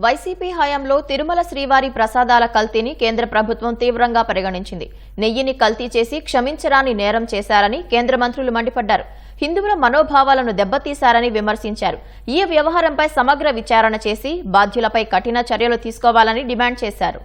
YCP హయాంలో తిరుమల శ్రీవారి ప్రసాదాల కల్తీని కేంద్ర ప్రభుత్వం తీవ్రంగా పరిగణించింది. నెయ్యిని కల్తీ చేసి క్షమించరాని నేరం చేశారని కేంద్ర మంత్రులు మండిపడ్డారు. హిందువుల మనోభావాలను దెబ్బతీశారని విమర్శించారు. ఈ వ్యవహారంపై సమగ్ర విచారణ చేసి బాధ్యులపై కఠిన చర్యలు తీసుకోవాలని డిమాండ్ చేశారు.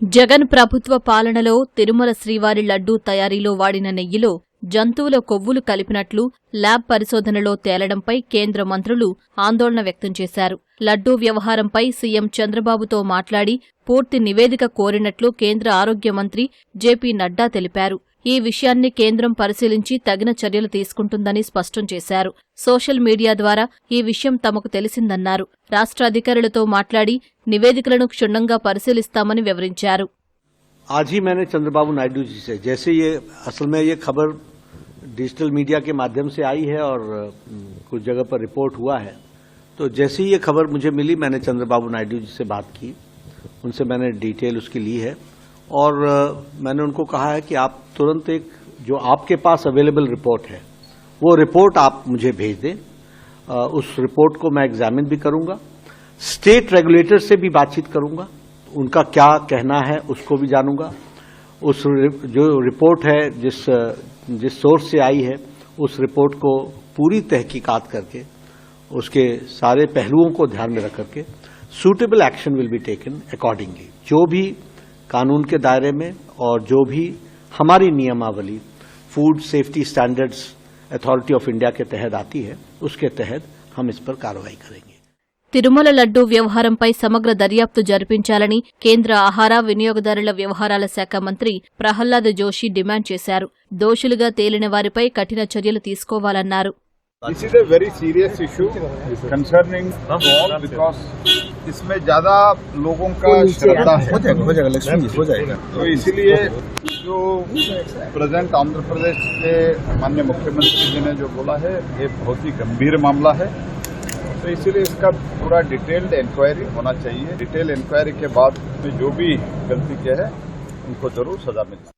జగన్ ప్రభుత్వ పాలనలో తిరుమల శ్రీవారి లడ్డూ తయారీలో వాడిన నెయ్యిలో జంతువుల కొవ్వులు కలిపినట్లు ల్యాబ్ పరిశోధనలో తేలడంపై కేంద్ర మంత్రులు ఆందోళన వ్యక్తం చేశారు లడ్డూ వ్యవహారంపై సీఎం చంద్రబాబుతో మాట్లాడి పూర్తి నివేదిక కోరినట్లు కేంద్ర ఆరోగ్య మంత్రి జేపీ నడ్డా తెలిపారు ఈ విషయాన్ని కేంద్రం పరిశీలించి తగిన చర్యలు తీసుకుంటుందని స్పష్టం చేశారు సోషల్ మీడియా ద్వారా ఈ విషయం తమకు తెలిసిందన్నారు రాష్ట్ర అధికారులతో మాట్లాడి నివేదికలను క్షుణ్ణంగా పరిశీలిస్తామని వివరించారు आज ही मैंने चंद्रबाबू नायडू जी से जैसे ये असल में ये खबर डिजिटल मीडिया के माध्यम से आई है और कुछ जगह पर रिपोर्ट हुआ है। तो जैसे ही ये खबर मुझे मिली, मैंने चंद्रबाबू नायडू जी से बात की। उनसे मैंने डिटेल उसकी ली है। और मैंने उनको कहा है कि आप तुरंत एक, जो आपके पास अवेलेबल रिपोर्ट है, वो रिपोर्ट आप मुझे भेज दें। उस रिपोर्ट को मैं एग्जामिन भी करूँगा। स्टेट रेगुलेटर से भी बातचीत करूँगा। उनका क्या कहना है, उसको भी जानूँगा। उस जो रिपोर्ट है, जिस जिस सोर्स से आई है, उस रिपोर्ट को पूरी तहकीकात करके, उसके सारे पहलुओं को ध्यान में रख करके suitable action will be taken accordingly जो भी कानून के दायरे में और जो भी हमारी नियमावली food safety standards authority of India के तहत आती है, उसके तहत हम इस पर कार्रवाई करेंगे। తిరుమల లడ్డూ వ్యవహారంపై సమగ్ర దర్యాప్తు జరిపించాలని కేంద్ర ఆహార వినియోగదారుల వ్యవహారాల శాఖ మంత్రి ప్రహ్లాద్ జోషి డిమాండ్ చేశారు దోషులుగా తేలిన వారిపై కఠిన చర్యలు తీసుకోవాలన్నారు This is a very serious issue concerning all because इसमें ज्यादा लोगों का श्रद्धा है हो जाएगा हो जाएगा लक्ष्मी जी हो जाएगा तो इसीलिए जो प्रेजेंट आंध्र प्रदेश के माननीय मुख्यमंत्री जी ने जो बोला है ये बहुत ही गंभीर मामला है तो इसीलिए इसका पूरा डिटेल्ड इंक्वायरी होना चाहिए डिटेल इंक्वायरी के बाद में जो भी गलती किया है उनको जरूर सजा मिले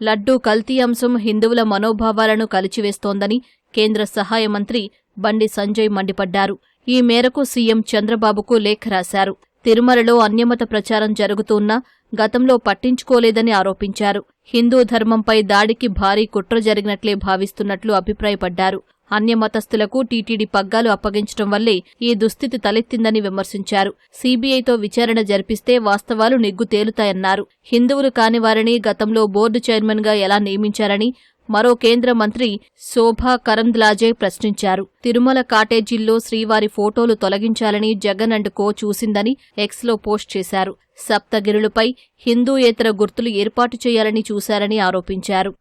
లడ్డూ కల్తీ అంశం హిందువుల మనోభావాలను కలిచివేస్తోందని కేంద్ర సహాయ మంత్రి బండి సంజయ్ మండిపడ్డారు ఈ మేరకు సీఎం చంద్రబాబుకు లేఖ రాశారు తిరుమలలో అన్యమత ప్రచారం జరుగుతున్నా గతంలో పట్టించుకోలేదని ఆరోపించారు హిందూ ధర్మంపై దాడికి భారీ కుట్ర జరిగినట్లే భావిస్తున్నట్లు అభిప్రాయపడ్డారు అన్యమతస్థులకు టీటీడీ పగ్గాలు అప్పగించడం వల్లే ఈ దుస్థితి తలెత్తిందని విమర్శించారు. సీబీఐతో విచారణ జరిపిస్తే వాస్తవాలు నిగ్గు తేలుతాయన్నారు. హిందువులు కాని వారిని గతంలో బోర్డు చైర్మన్గా ఎలా నియమించారని మరో కేంద్ర మంత్రి శోభా కరంద్లాజే ప్రశ్నించారు. తిరుమల కాటేజీల్లో శ్రీవారి ఫోటోలు తొలగించాలని జగన్ అండ్ కో చూసిందని ఎక్స్లో పోస్ట్ చేశారు. సప్తగిరులపై హిందూయేతర గుర్తులు ఏర్పాటు చేయాలని చూశారని ఆరోపించారు.